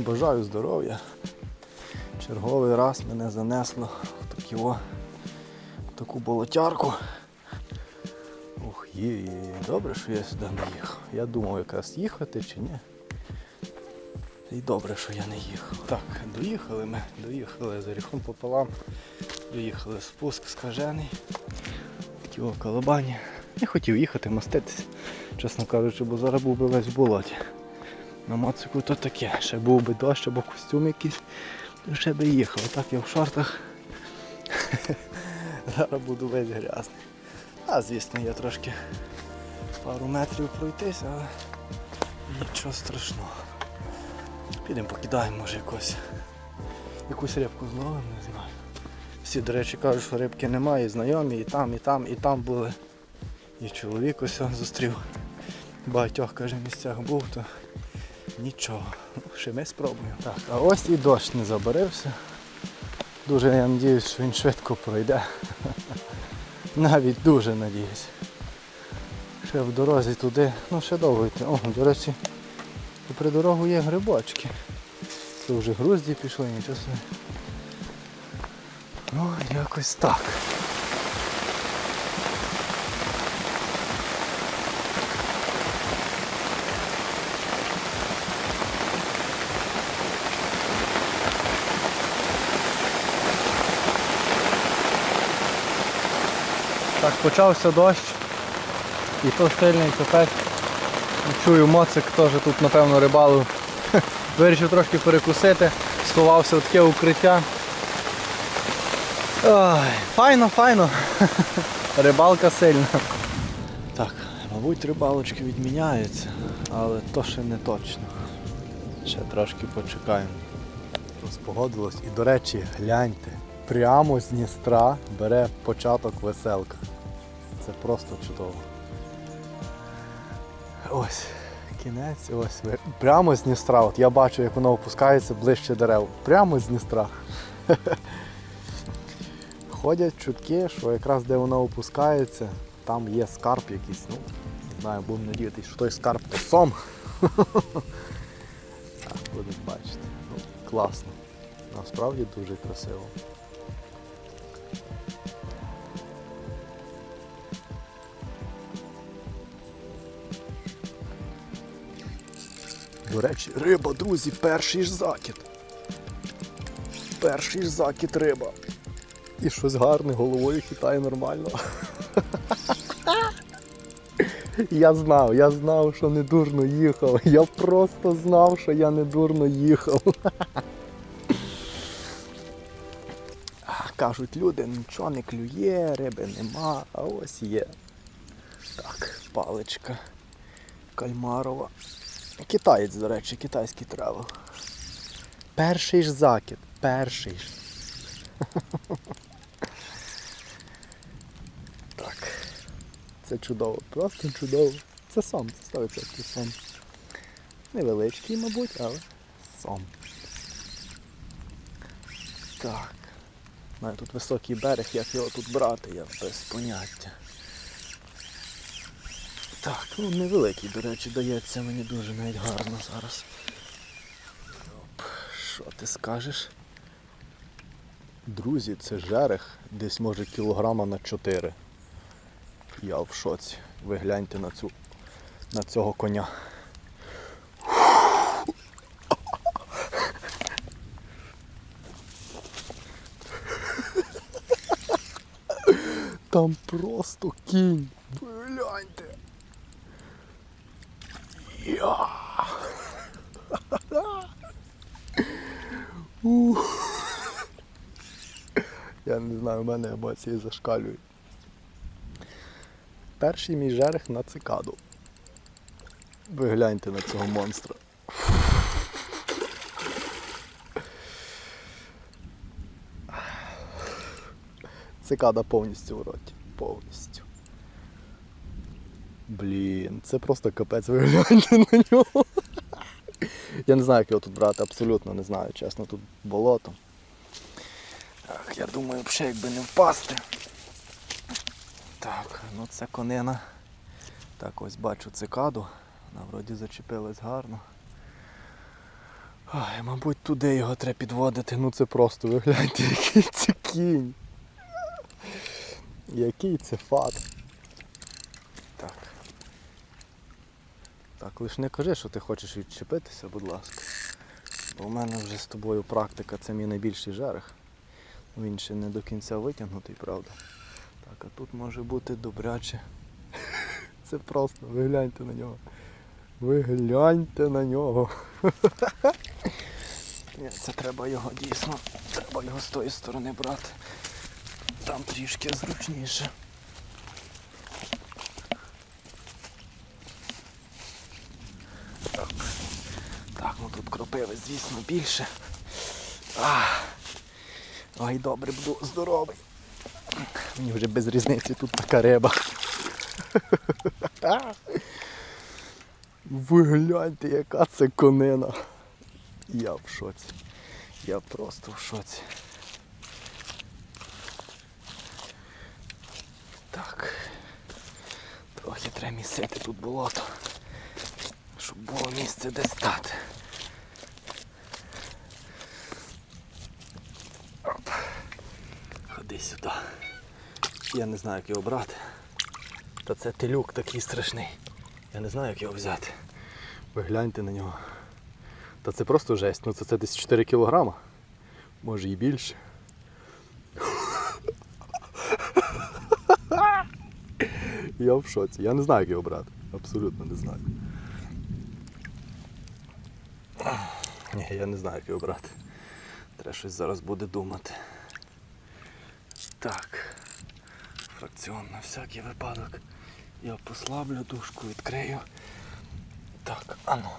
Всім бажаю здоров'я. Черговий раз мене занесло в такі о, в таку болотярку. Ух, є, добре, що я сюди не їхав. Я думав якраз їхати чи ні. І добре, що я не їхав. Так, доїхали ми, доїхали за ріхом пополам. Доїхали спуск скажений. Хотів у колобані. Не хотів їхати, маститися, чесно кажучи, бо зараз був би весь в болоті. На моцику то таке. Ще був би дощ або костюм якийсь, то ще би їхав. Так я в шортах. Зараз буду весь грязний. А звісно, я трошки пару метрів пройтись, але нічого страшного. Підемо покидаємо, може якось. Якусь рибку зловимо, не знаю. Всі, до речі, кажуть, що рибки немає, і знайомі, і там, і там, і там були. І чоловік ось зустрів. В багатьох, каже, місцях був, то нічого. Ну, ще ми спробуємо. Так, а ось і дощ не забарився. Дуже я сподіваюся, що він швидко пройде. Навіть дуже надіюсь. Ще в дорозі туди, ну ще довго йти. О, до речі, попри дорогу є грибочки. Це вже грузді пішли, нічого. Ну, якось так. Почався дощ. І то сильний капець. Чую, моцик теж тут, напевно, рибалив. Вирішив трошки перекусити, сховався в таке укриття. Ой, файно, файно. Рибалка сильна. Так, мабуть, рибалочки відміняються, але то ще не точно. Ще трошки почекаємо. Розпогодилось і, до речі, гляньте, прямо з Дністра бере початок веселка. Це просто чудово. Ось, кінець, ось. Прямо з Дністра. От я бачу, як воно опускається ближче дерев. Прямо з Дністра. Ходять чутки, що якраз де воно опускається, там є скарб якийсь. Ну, не знаю, будемо надіятися, що той скарб то сом. Так, будемо бачити. Ну, класно. Насправді дуже красиво. До речі, риба, друзі, перший ж закид. Перший ж закид риба. І щось гарне, головою хитає нормально. Я знав, я знав, що не дурно їхав. Я просто знав, що я не дурно їхав. Кажуть, люди, нічого не клює, риби нема, а ось є. Так, паличка кальмарова. Китаєць, до речі, китайський тревел. Перший ж закид. Перший ж. Так. Це чудово, просто чудово. Це сом, це 100% сом. Невеличкий, мабуть, але сом. Так. Тут високий берег, як його тут брати, я без поняття. Так, ну невеликий, до речі, дається мені дуже навіть гарно зараз. Що ти скажеш? Друзі, це жерех десь може кілограма на 4. Я в шоці. Ви гляньте на цю на цього коня. Там просто кінь. Ви гляньте. Я. Я не знаю, у мене емоції зашкалюють. Перший мій жерех на цикаду. Ви гляньте на цього монстра. Цикада повністю в роті. Повністю. Блін, це просто капець, ви гляньте на нього. Я не знаю, як його тут брати, абсолютно не знаю, чесно, тут болото. Так, я думаю, взагалі якби не впасти. Так, ну це конина. Так, ось бачу цикаду. Вона вроді зачепилась гарно. Ай, мабуть, туди його треба підводити. Ну це просто, ви гляньте, який це кінь. Який це фат. Так, лиш не кажи, що ти хочеш відчепитися, будь ласка. Бо в мене вже з тобою практика, це мій найбільший жерех. Він ще не до кінця витягнутий, правда. Так, а тут може бути добряче. Це просто, ви гляньте на нього. Ви гляньте на нього. Ні, Це треба його дійсно. Треба його з тої сторони брати. Там трішки зручніше. Так, так ну тут кропиви, звісно, більше. Ах. Ой, добре, буду здоровий. Мені вже без різниці тут така риба. Ви гляньте, яка це конина. Я в шоці. Я просто в шоці. Так. Трохи треба місити тут болото. Щоб було місце де стати. Оп. Ходи сюди. Я не знаю, як його брати. Та це телюк такий страшний. Я не знаю, як його взяти. Ви гляньте на нього. Та це просто жесть. Ну це, це десь 4 кілограма. Може і більше. Я в шоці. Я не знаю, як його брати. Абсолютно не знаю. Ні, я не знаю, як його брати. Треба щось зараз буде думати. Так. Фракціон на всякий випадок. Я послаблю дужку, відкрию. Так, ану.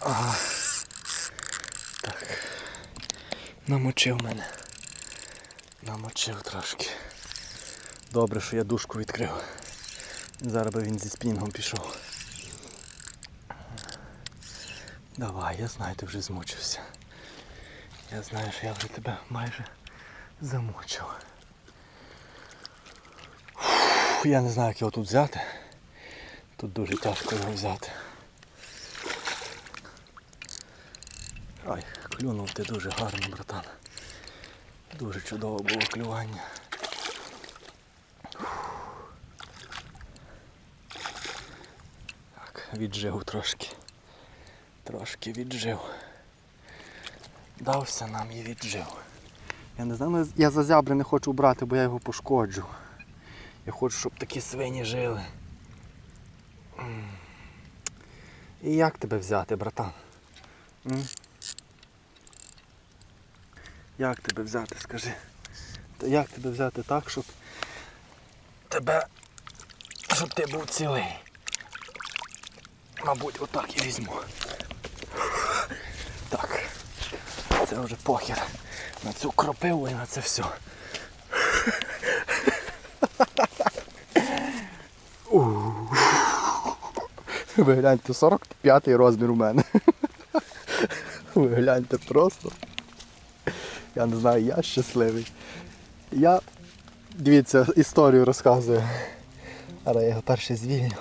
Ага. Так. Намочив мене. Намочив трошки. Добре, що я дужку відкрив. Зараз би він зі спінгом пішов. Давай, я знаю, ти вже змучився. Я знаю, що я вже тебе майже замучив. Фух, Я не знаю, як його тут взяти. Тут дуже тяжко його взяти. Ай, клюнув ти дуже гарно, братан. Дуже чудове було клювання. Так, віджив трошки. Трошки віджив. Дався нам і віджив. Я не знаю, ну, я за зябри не хочу брати, бо я його пошкоджу. Я хочу, щоб такі свині жили. І як тебе взяти, братан? М? Як тебе взяти, скажи? Та як тебе взяти так, щоб тебе. щоб ти був цілий? Мабуть, отак і візьму. Так. Це вже похер. На цю кропиву і на це все. Ви гляньте, 45 розмір у мене. Ви гляньте просто. Я не знаю, я щасливий. Я, дивіться, історію розказую. Але я його перше звільню.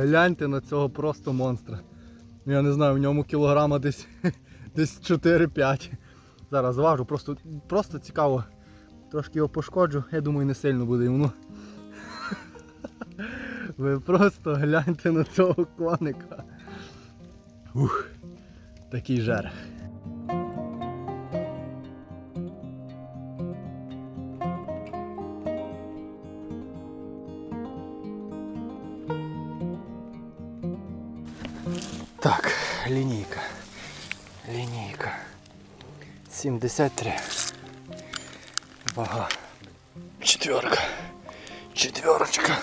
Гляньте на цього просто монстра. Ну, Я не знаю, в ньому кілограма десь, десь 4-5. Зараз зважу, просто, просто цікаво. Трошки його пошкоджу, я думаю, не сильно буде йому. Ви просто гляньте на цього коника. Ух, такий жерех. Так, лінійка. Лінійка. 73. Вага. Четверка. Четверочка.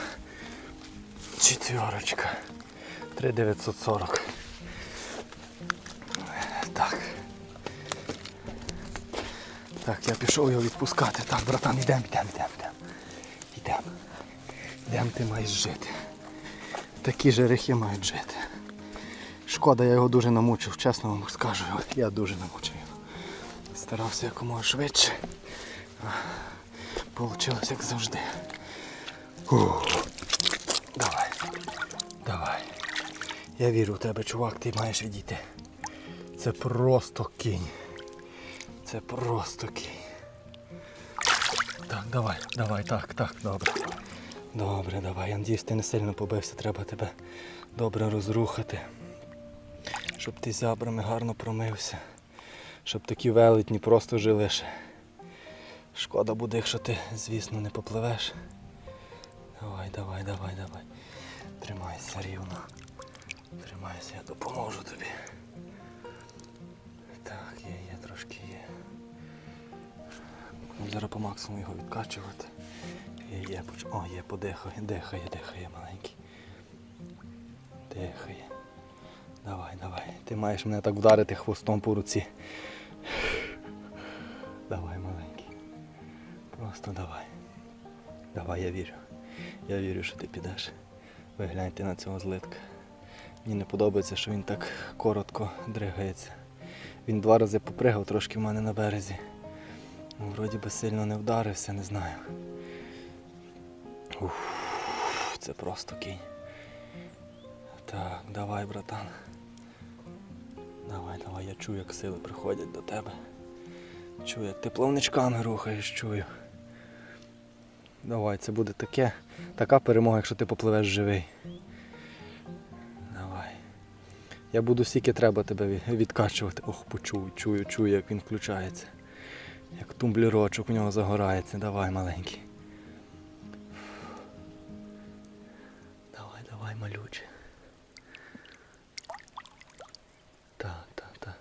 Четверочка. 3940. Так. Так, я пішов його відпускати. Так, братан, йдемо, йдемо, йдемо, йдемо. Йдемо. Йдемо, ти маєш жити. Такі жерехи мають жити. Шкода, я його дуже намучив, чесно вам скажу. Я дуже намучив його. Старався якомога швидше. Получилось як завжди. Ух. Давай. Давай. Я вірю в тебе, чувак, ти маєш відійти. Це просто кінь. Це просто кінь. Так, давай, давай, так, так, добре. Добре, давай. Я надіюсь, ти не сильно побився, треба тебе добре розрухати. Щоб ти зябрами гарно промився. Щоб такі велетні просто жили ще. Шкода буде, якщо ти, звісно, не попливеш. Давай, давай, давай, давай. Тримайся рівно. Тримайся, я допоможу тобі. Так, є, є, трошки є. Зараз по максимуму його відкачувати. Є, є, поч... О, є, подихає, дихає, дихає маленький. Дихає. Давай, давай. Ти маєш мене так вдарити хвостом по руці. Давай, маленький. Просто давай. Давай, я вірю. Я вірю, що ти підеш. Ви гляньте на цього злитка. Мені не подобається, що він так коротко дригається. Він два рази попригав трошки в мене на березі. Ну, Вроді би сильно не вдарився, не знаю. Уф, це просто кінь. Так, давай, братан. Давай, давай, я чую, як сили приходять до тебе. Чую, як ти плавничками рухаєш, чую. Давай, це буде таке, така перемога, якщо ти попливеш живий. Давай. Я буду стільки треба тебе відкачувати. Ох, почую, чую, чую, як він включається. Як тумблірочок у нього загорається. Давай, маленький. Давай, давай, малюче. Так, так, так.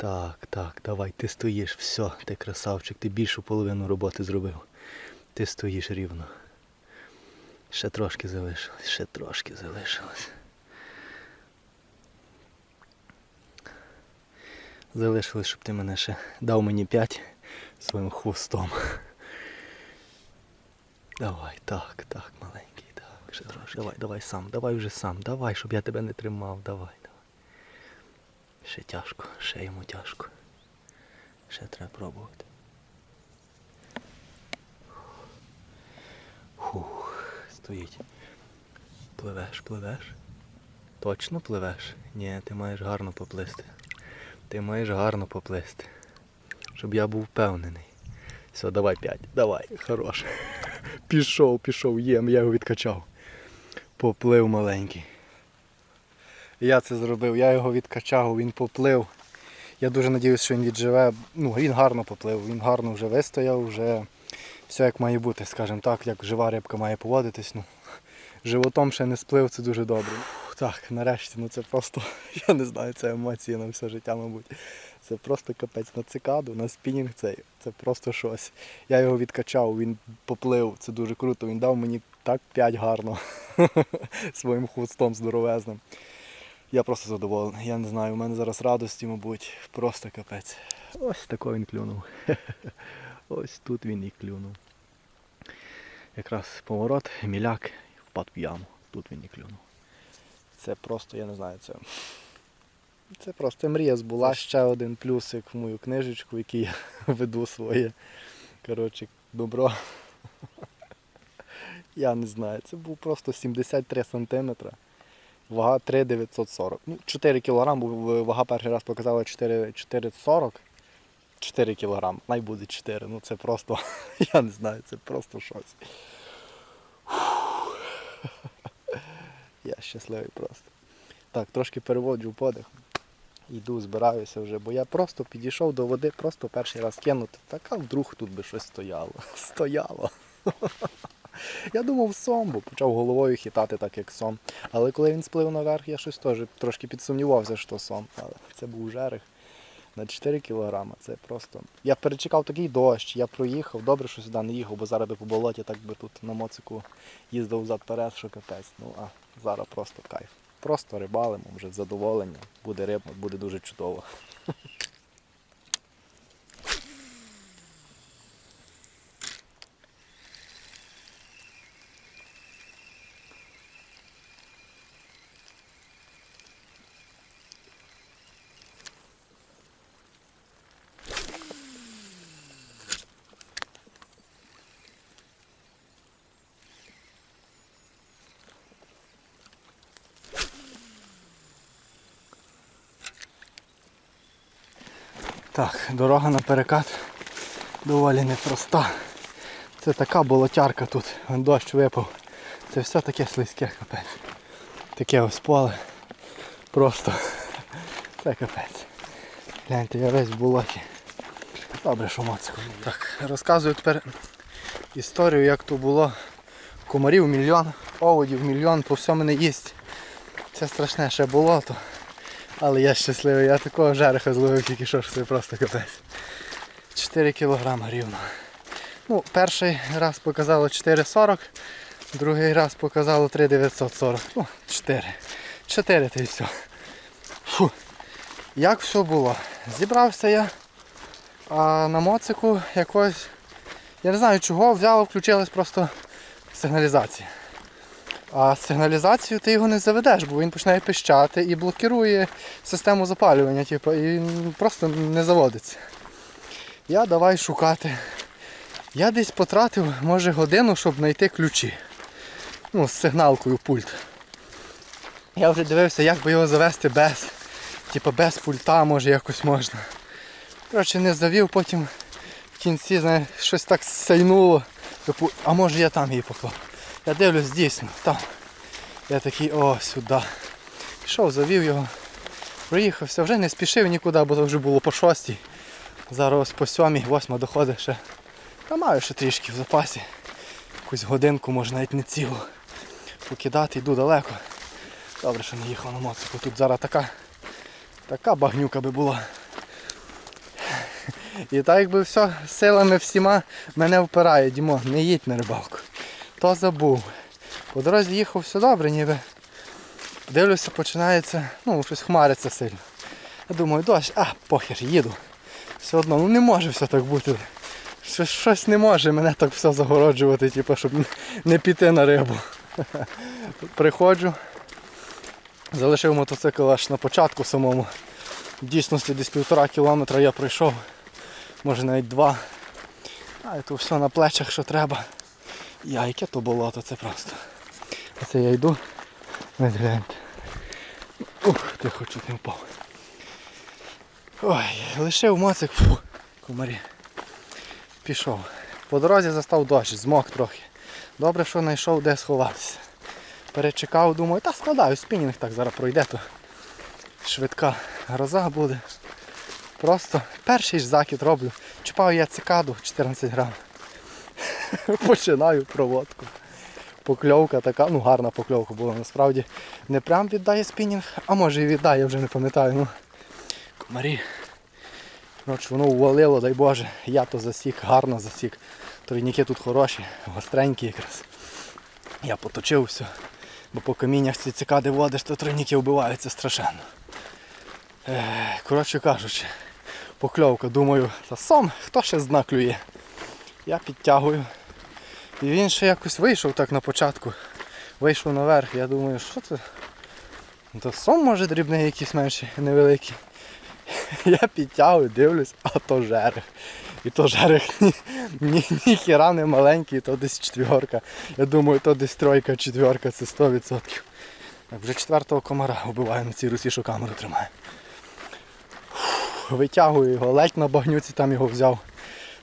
Так, так, давай, ти стоїш, все, ти красавчик, ти більшу половину роботи зробив. Ти стоїш рівно. Ще трошки залишилось, ще трошки залишилось. Залишилось, щоб ти мене ще дав мені 5 своїм хвостом. Давай, так, так, маленький, так, ще трошки. Давай, давай сам, давай вже сам, давай, щоб я тебе не тримав, давай. Ще тяжко, ще йому тяжко. Ще треба пробувати. Фух, стоїть. Пливеш, пливеш? Точно пливеш? Ні, ти маєш гарно поплисти. Ти маєш гарно поплисти. Щоб я був впевнений. Все, давай п'ять. Давай, хорош. Пішов, пішов, єм, я його відкачав. Поплив маленький. Я це зробив, я його відкачав, він поплив. Я дуже сподіваюся, що він відживе. Ну, він гарно поплив, він гарно вже вистояв, вже все як має бути, скажімо так, як жива рибка має поводитись. Ну, животом ще не сплив, це дуже добре. Фух, Так, нарешті, ну це просто, я не знаю, це емоції на все життя, мабуть. Це просто капець на цикаду, на спінінг цей. Це просто щось. Я його відкачав, він поплив, це дуже круто. Він дав мені так 5 гарно своїм хвостом здоровезним. Я просто задоволений. Я не знаю, у мене зараз радості, мабуть, просто капець. Ось тако він клюнув. Ось тут він і клюнув. Якраз поворот, міляк, впад в яму. Тут він і клюнув. Це просто, я не знаю, це. Це просто мрія збула. Ще один плюсик в мою книжечку, в якій я веду своє коротше, добро. Я не знаю, це був просто 73 сантиметра. Вага 3,940. Ну, 4 кг, бо вага перший раз показала 4,40. 4 кг, най буде 4. Ну це просто, я не знаю, це просто щось. Я щасливий просто. Так, трошки переводжу подих. Йду, збираюся вже, бо я просто підійшов до води, просто перший раз кинути. Так, а вдруг тут би щось стояло. Стояло. Я думав сом, бо почав головою хитати так, як сом. Але коли він сплив наверх, я щось теж трошки підсумнівався, що сом. Але це був жерех на 4 кілограми. Це просто. Я перечекав такий дощ, я проїхав, добре, що сюди не їхав, бо зараз би по болоті так би тут на моцику їздив взад перед, що капець. Ну а зараз просто кайф. Просто рибалимо, вже задоволення. Буде риба, буде дуже чудово. Так, дорога на перекат доволі непроста. Це така болотярка тут, дощ випав. Це все таке слизьке капець. Таке ось поле. Просто це капець. Гляньте, я весь в болоті. Добре, що моцко. Так, розказую тепер історію, як то було. Комарів мільйон, оводів мільйон, по всьому не їсть. Це страшне ще болото. Але я щасливий, я такого жереха зловив тільки що, що це просто капець. 4 кілограма рівно. Ну, перший раз показало 4,40, другий раз показало 3,940. Ну, 4. 4 та й все. Фу. Як все було? Зібрався я, а на моцику якось, я не знаю чого, взяло, включилась просто сигналізація. А з сигналізацією ти його не заведеш, бо він починає пищати і блокує систему запалювання, типу, і просто не заводиться. Я давай шукати. Я десь потратив, може, годину, щоб знайти ключі. Ну, з сигналкою пульт. Я вже дивився, як би його завести без. Типу без пульта, може якось можна. Коротше, не завів, потім в кінці знаєш, щось так сайнуло. Типу, а може я там її поклав. Я дивлюсь, дійсно, там. Я такий, о, сюди. Пішов, завів його. Проїхався, вже не спішив нікуди, бо то вже було по шостій. Зараз по сьомій, восьма доходить ще. Та маю ще трішки в запасі. Якусь годинку, може навіть не цілу. Покидати, йду далеко. Добре, що не їхав на моцику. Тут зараз така, така багнюка би була. І так якби все силами всіма мене впирає, Дімо, не їдь на рибалку. То забув. По дорозі їхав все добре, ніби. Дивлюся, починається, ну, щось хмариться сильно. Я думаю, дощ, а, похер, їду. Все одно, ну не може все так бути. Щось, щось не може мене так все загороджувати, типу, щоб не піти на рибу. Приходжу, залишив мотоцикл аж на початку самому. В дійсності десь півтора кілометра я пройшов, може навіть два. А і тут все на плечах, що треба. Я, яке то болото, це просто. Оце я йду. Ось гляньте. Ух, тихо, чуть не впав. Ой, лишив моцик, фу, комарі. Пішов. По дорозі застав дощ, змок трохи. Добре, що знайшов де сховатися. Перечекав, думаю, та складаю, спінінг так зараз пройде, то швидка гроза буде. Просто перший ж закид роблю. Чіпав я цикаду 14 грам. Починаю проводку. Покльовка така, ну гарна покльовка була насправді. Не прям віддає спінінг, а може і віддає, я вже не пам'ятаю. Ну, комарі. Коротше, воно увалило, дай Боже. Я то засік, гарно засік. Тройніки тут хороші, гостренькі якраз. Я поточив все. Бо по каміннях ці цикади водиш, то тройніки вбиваються страшенно. Коротше кажучи, покльовка, думаю, та сом, хто ще знаклює. Я підтягую. І він ще якось вийшов так на початку. Вийшов наверх, я думаю, що це? То сом може дрібний якийсь менший, невеликий. Я підтягую, дивлюсь, а то жерех. І то жерех ні, ні, ні хіра не маленький, то десь четверка. Я думаю, то десь тройка, четверка, це 100%. Так, вже четвертого комара вбиваю на цій русі, що камеру тримає. Витягую його, ледь на багнюці там його взяв.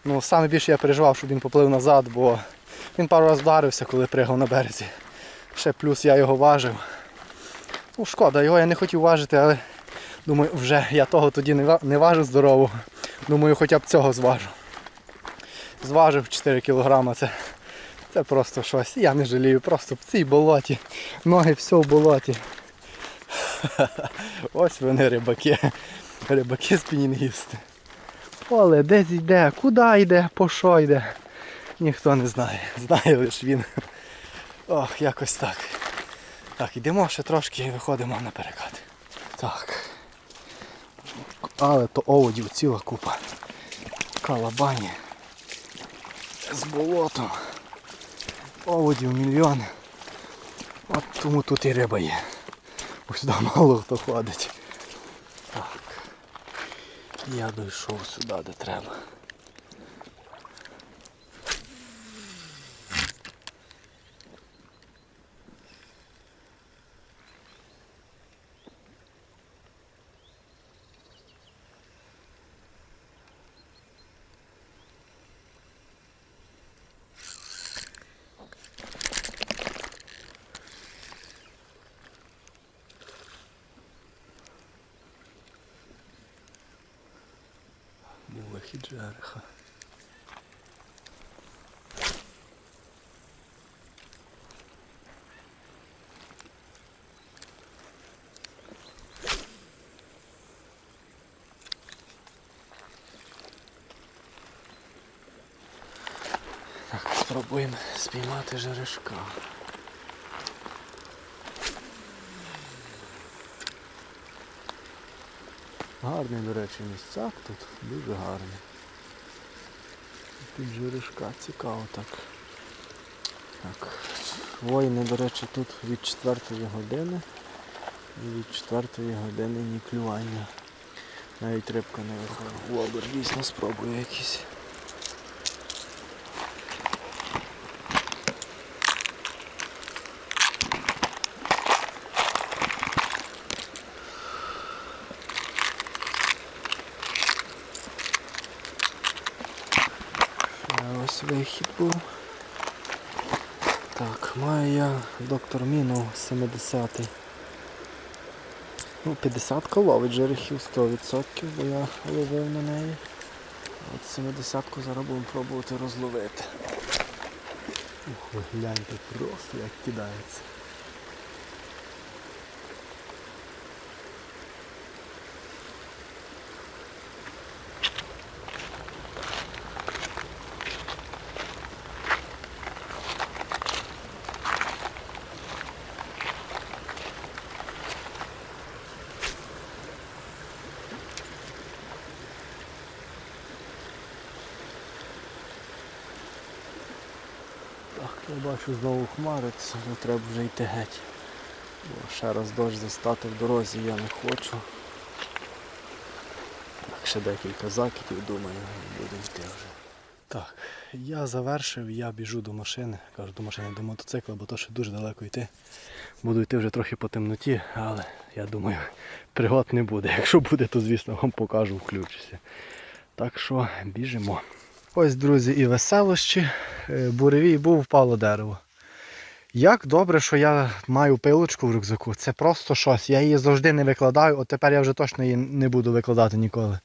Ну, саме більше я переживав, щоб він поплив назад, бо він пару разів вдарився, коли пригав на березі. Ще плюс я його важив. Ну, шкода, його я не хотів важити, але думаю, вже я того тоді не ва- важу здорового. Думаю, хоча б цього зважу. Зважив 4 кілограма, це, це просто щось. Я не жалію, просто в цій болоті. Ноги все в болоті. Ось вони рибаки. Рибаки спінінгісти. Поле десь йде, куди йде, по що йде. Ніхто не знає. Знає лише він. Ох, якось так. Так, йдемо ще трошки і виходимо на перекат. Так. Але то оводів ціла купа. Калабані. З болотом. Оводів мільйони. От тому тут і риба є. Ось сюди мало хто ходить. Так. Я дійшов сюди, де треба. Вихід жереха. Так, спробуємо спіймати жерешка. Гарний, до речі, місцяк тут, дуже гарний. Тут жерешка цікаво так. Так. Воїни, до речі, тут від 4 години і від 4 години ні клювання. Навіть рибка не виходить. Лобер дійсно спробує якийсь. Ще Ось вихід був. Так, маю я доктор Мінов 70-й. Ну, 50 ловить жерехів 100%, бо я ловив на неї. От 70-ку зараз будемо пробувати розловити. Ух, гляньте просто як кидається. Так, я бачу знову хмари, це вже треба вже йти геть. Бо ще раз дощ застати в дорозі я не хочу. Так, ще декілька закидів, думаю, будемо йти вже. Так, я завершив, я біжу до машини, кажу до машини, до мотоцикла, бо то ще дуже далеко йти. Буду йти вже трохи по темноті, але я думаю, пригод не буде. Якщо буде, то звісно вам покажу, включуся. Так що біжимо. Ось, друзі, і веселощі. Е, Буревій був, впало дерево. Як добре, що я маю пилочку в рюкзаку. Це просто щось. Я її завжди не викладаю, от тепер я вже точно її не буду викладати ніколи.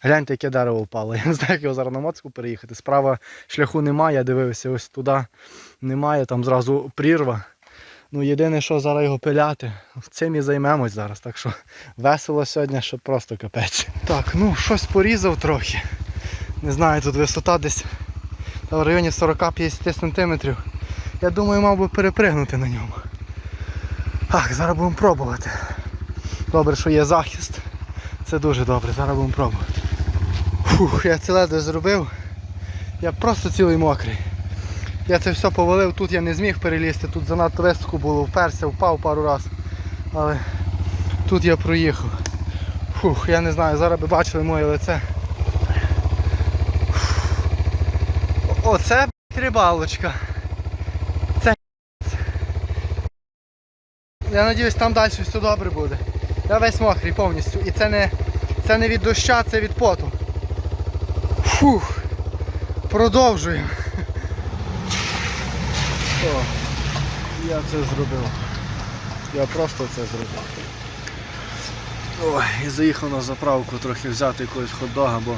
Гляньте, яке дерево впало. Я не знаю, як його зараз на моцку переїхати. Справа шляху немає, я дивився ось туди. Немає, там зразу прірва. Ну, єдине, що зараз його пиляти, цим і займемось зараз. Так що весело сьогодні, що просто капець. Так, ну щось порізав трохи. Не знаю, тут висота десь в районі 40-50 см. Я думаю, мав би перепригнути на ньому. Так, зараз будемо пробувати. Добре, що є захист. Це дуже добре, зараз будемо пробувати. Фух, я це ледве зробив. Я просто цілий мокрий. Я це все повалив, тут я не зміг перелізти, тут занадто високо було, вперся, впав пару разів. Але тут я проїхав. Фух, я не знаю, зараз би бачили моє лице. Оце рибалочка. Це Я сподіваюсь, там далі все добре буде. Я весь мокрий повністю. І це не, це не від доща, це від поту. Фух. Продовжуємо. Я це зробив. Я просто це зробив. Ой, і заїхав на заправку трохи взяти якогось хот-дога, бо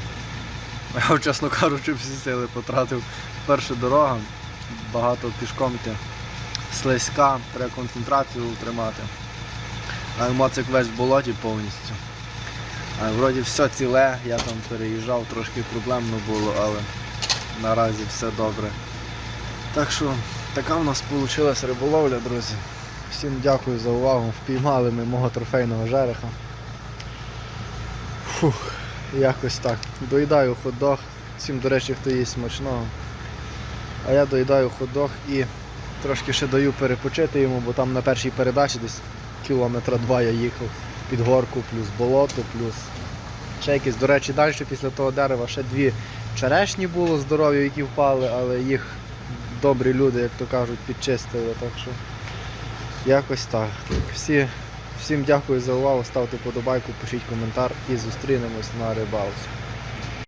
я, чесно кажучи, всі сили потратив. Перша дорога, багато пішком йти. Слизька, треба концентрацію тримати. А моцик весь в болоті повністю. А вроді все ціле, я там переїжджав, трошки проблемно було, але наразі все добре. Так що така в нас вийшла риболовля, друзі. Всім дякую за увагу. Впіймали ми мого трофейного жереха. Фух, якось так. Доїдаю хот-дог. Всім, до речі, хто їсть смачного. А я доїдаю хот-дог і трошки ще даю перепочити йому, бо там на першій передачі десь кілометра два я їхав під горку, плюс болото, плюс ще якісь, до речі, далі після того дерева ще дві черешні було здорові, які впали, але їх добрі люди, як то кажуть, підчистили. Так що якось так. Всі, всім дякую за увагу, ставте подобайку, пишіть коментар і зустрінемось на рибалці.